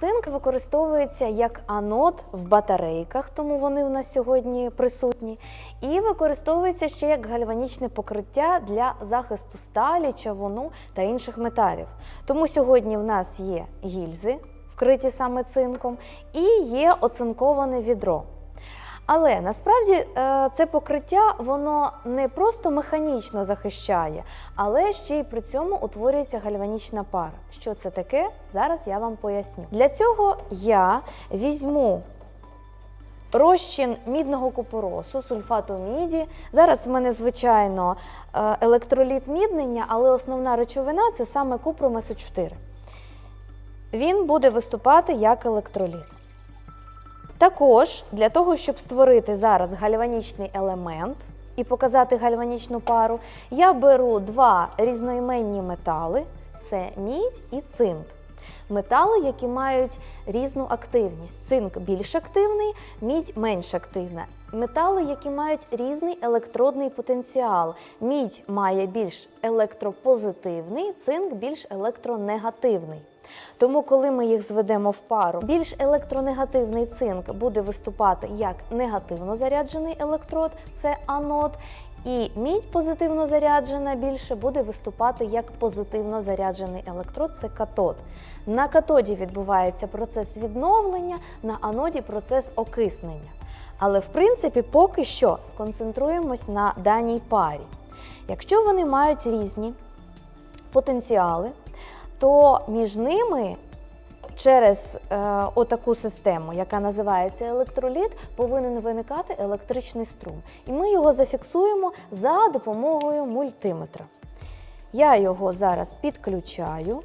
Цинк використовується як анод в батарейках, тому вони в нас сьогодні присутні, і використовується ще як гальванічне покриття для захисту сталі, чавуну та інших металів. Тому сьогодні в нас є гільзи, вкриті саме цинком, і є оцинковане відро. Але насправді е, це покриття воно не просто механічно захищає, але ще й при цьому утворюється гальванічна пара. Що це таке? Зараз я вам поясню. Для цього я візьму розчин мідного купоросу, сульфату міді. Зараз в мене, звичайно, е, електроліт міднення, але основна речовина це саме купрум СО4. Він буде виступати як електроліт. Також для того, щоб створити зараз гальванічний елемент і показати гальванічну пару, я беру два різноіменні метали це мідь і цинк. Метали, які мають різну активність. Цинк більш активний, мідь менш активна. Метали, які мають різний електродний потенціал. Мідь має більш електропозитивний, цинк більш електронегативний. Тому, коли ми їх зведемо в пару, більш електронегативний цинк буде виступати як негативно заряджений електрод, це анод. І мідь позитивно заряджена більше буде виступати як позитивно заряджений електрод, це катод. На катоді відбувається процес відновлення, на аноді процес окиснення. Але в принципі поки що сконцентруємось на даній парі. Якщо вони мають різні потенціали, то між ними через е, отаку систему, яка називається електроліт, повинен виникати електричний струм. І ми його зафіксуємо за допомогою мультиметра. Я його зараз підключаю.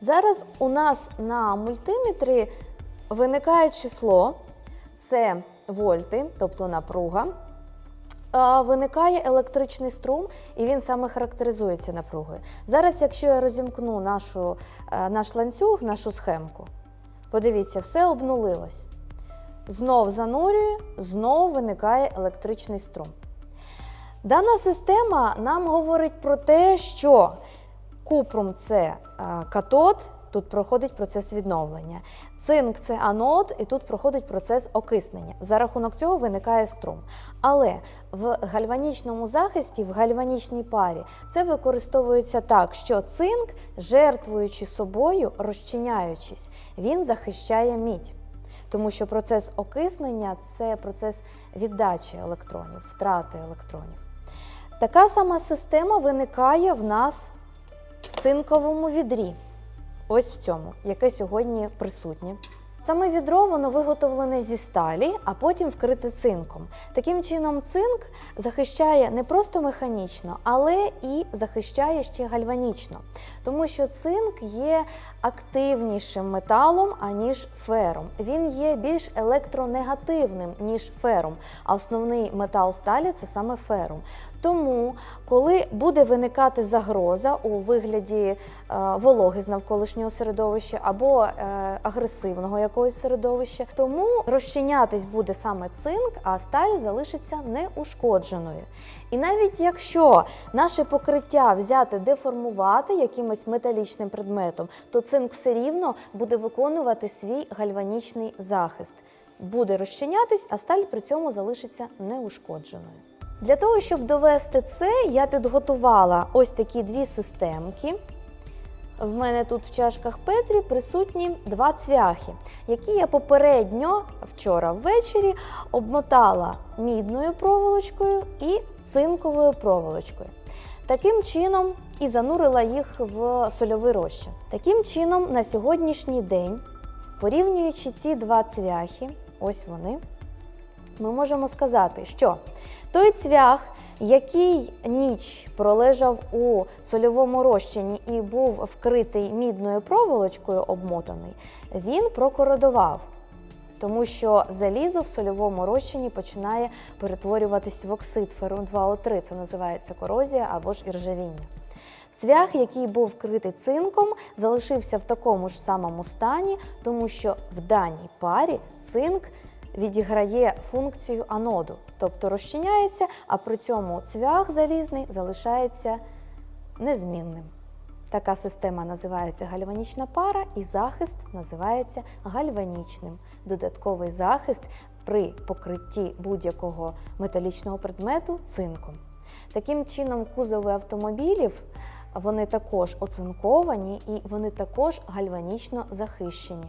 Зараз у нас на мультиметрі виникає число, це вольти, тобто напруга. Виникає електричний струм, і він саме характеризується напругою. Зараз, якщо я розімкну нашу, е, наш ланцюг, нашу схемку, подивіться, все обнулилось. Знов занурюю, знов виникає електричний струм. Дана система нам говорить про те, що купрум це е, катод, тут проходить процес відновлення. Цинк це анод, і тут проходить процес окиснення. За рахунок цього виникає струм. Але в гальванічному захисті, в гальванічній парі, це використовується так, що цинк, жертвуючи собою, розчиняючись, він захищає мідь. Тому що процес окиснення це процес віддачі електронів, втрати електронів. Така сама система виникає в нас в цинковому відрі. Ось в цьому, яке сьогодні присутнє. Саме відро воно виготовлене зі сталі, а потім вкрите цинком. Таким чином, цинк захищає не просто механічно, але і захищає ще гальванічно, тому що цинк є активнішим металом, аніж фером. Він є більш електронегативним, ніж фером. А основний метал сталі це саме ферум. Тому, коли буде виникати загроза у вигляді е, вологи з навколишнього середовища або е, агресивного якогось середовища, тому розчинятись буде саме цинк, а сталь залишиться неушкодженою. І навіть якщо наше покриття взяти деформувати якимось металічним предметом, то цинк все рівно буде виконувати свій гальванічний захист. Буде розчинятись, а сталь при цьому залишиться неушкодженою. Для того, щоб довести це, я підготувала ось такі дві системки. В мене тут в чашках Петрі присутні два цвяхи, які я попередньо вчора ввечері обмотала мідною проволочкою і цинковою проволочкою. Таким чином і занурила їх в сольовий розчин. Таким чином, на сьогоднішній день, порівнюючи ці два цвяхи, ось вони, ми можемо сказати, що той цвях, який ніч пролежав у сольовому розчині і був вкритий мідною проволочкою обмотаний, він прокородував. Тому що залізо в сольовому розчині починає перетворюватись в оксид ферум 2О3, це називається корозія або ж іржавіння. Цвях, який був вкритий цинком, залишився в такому ж самому стані, тому що в даній парі цинк відіграє функцію аноду, тобто розчиняється, а при цьому цвях залізний залишається незмінним. Така система називається гальванічна пара, і захист називається гальванічним. Додатковий захист при покритті будь-якого металічного предмету цинком. Таким чином, кузови автомобілів вони також оцинковані і вони також гальванічно захищені.